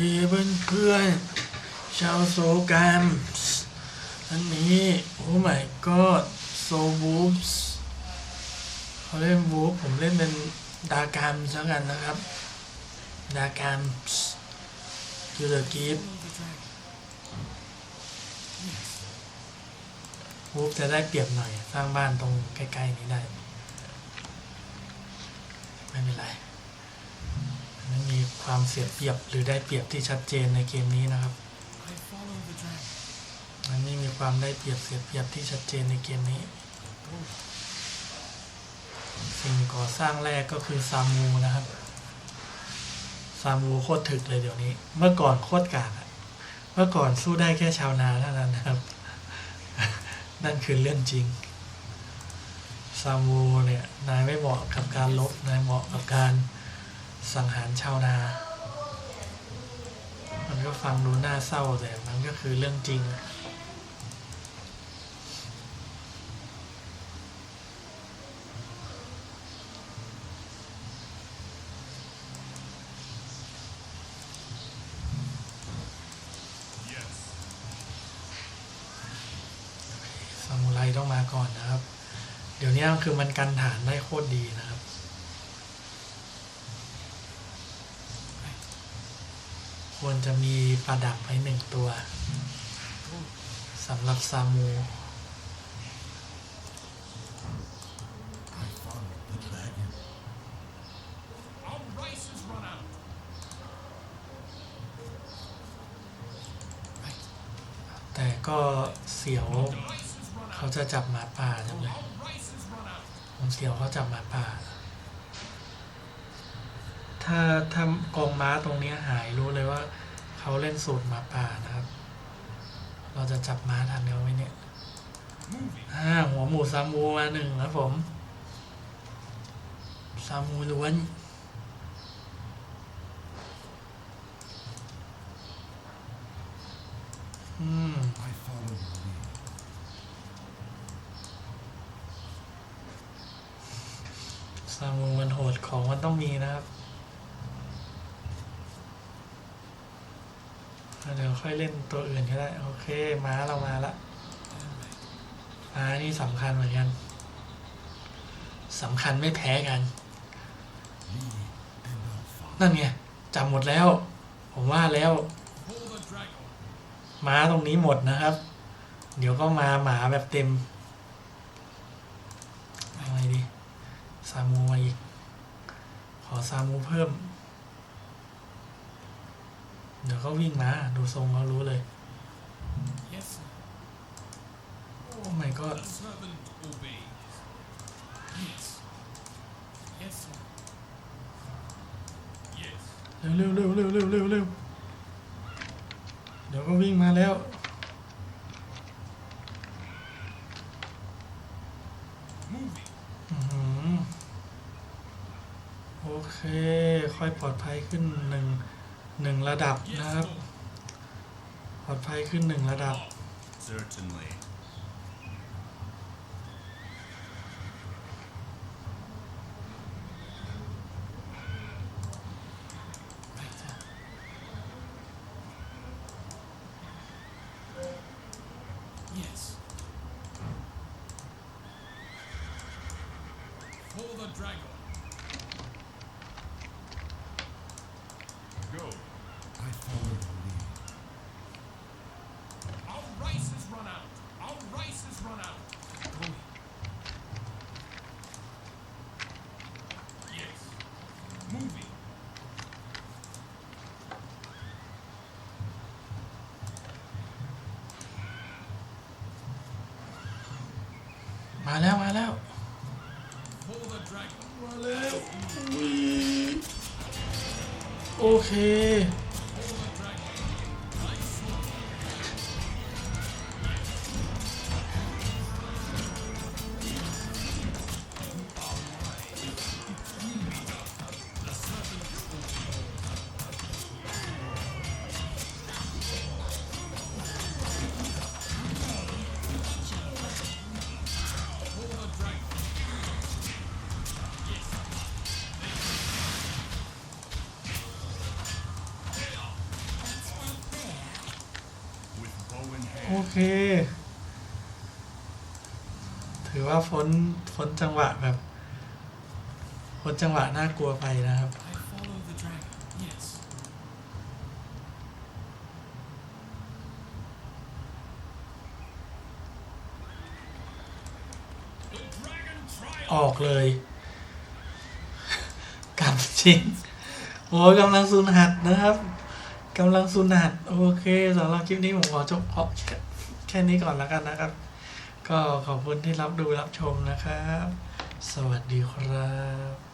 ดีเพื่อนเพื่อนชาวโซกันอันนี้โอ้ my god โซวูฟส์เขาเล่นวูฟผมเล่นเป็นดาการซะกันนะครับ ดาการยูเดอร์กีฟวูฟจะได้เปรียบหน่อย สร้างบ้านตรงใกล้ ๆ นี้ได้ ไม่เป็นไร ความเสียเปรียบหรือได้เปรียบที่ชัดเจนในเกมนี้นะครับ I follow the dragon. มันไม่มีความได้เปรียบเสียเปรียบที่ชัดเจนในเกมนี้ สิ่งก่อสร้างแรกก็คือซามูนะครับซามูโคตรถึกเลยเดี๋ยวนี้ เมื่อก่อนโคตรกากอะเมื่อก่อนสู้ได้แค่ชาวนาเท่านั้นนะครับ นั่นคือเรื่องจริงซามูเนี่ยนายไม่เหมาะกับการลบนายเหมาะกับการ สังหารชาวนา มันก็ฟังดูน่าเศร้าแต่มันก็คือเรื่องจริงอะ Yes. ซามูไรต้องมาก่อนนะครับ เดี๋ยวนี้คือมันกันฐานได้โคตรดีนะครับ ควรจะมีประดับไว้หนึ่งตัวสำหรับซามู แต่ก็เสียวเขาจะจับหมาป่าจังเลยผมเสียวเขาจับหมาป่า ถ้าถ้ากองม้าตรงนี้หายรู้เลยว่าเขาเล่นสูตรหมาป่านะครับ เราจะจับม้าทันเขาไหมเนี่ย Moving. อ่าหัวหมูซามูมาหนึ่งครับผมซามูล้วนอืมซามูมันโหดของมันต้องมีนะครับ เดี๋ยวค่อยเล่นตัวอื่นก็ได้ โอเค ม้าเรามาละม้านี่สำคัญเหมือนกันสำคัญไม่แพ้กัน นั่นไงจับหมดแล้ว ผมว่าแล้ว ม้าตรงนี้หมดนะครับ เดี๋ยวก็มาหมาแบบเต็มอาไงดีซามูมาอีก ขอซามูเพิ่ม เดี๋ยวก็วิ่งมา ดูทรงเขารู้เลย Yes, sir. โอ้ my god The servant obeys. Yes. Yes, sir. Yes. เร็วเร็วเร็วเร็วเร็วเร็วเร็วเดี๋ยวก็วิ่งมาแล้ว Moving. อื้อหือโอเค ค่อยปลอดภัยขึ้นหนึ่ง หนึ่งระดับ Yes, นะครับ Lord. ปลอดภัยขึ้นหนึ่งระดับ Certainly. Go. I follow the lead. Our rice is run out. Our rice is run out. Going. Yes. Moving. มาแล้วมาแล้ว For the dragon. มาแล้ว ว โอเค เค ถือว่าพ้นพ้นจังหวะแบบพ้นจังหวะน่ากลัวไปนะครับ I follow the dragon. Yes. The dragon อ triumphs. อกเลยกำจริงโอ้ยกำลังสุนหัดนะครับกำลังสุนหัดโอเคสำหรับคลิปนี้ผมขอจบเพาะแค่แค่นี้ก่อนแล้วกันนะครับ ก็ขอบคุณที่รับดูรับชมนะครับ สวัสดีครับ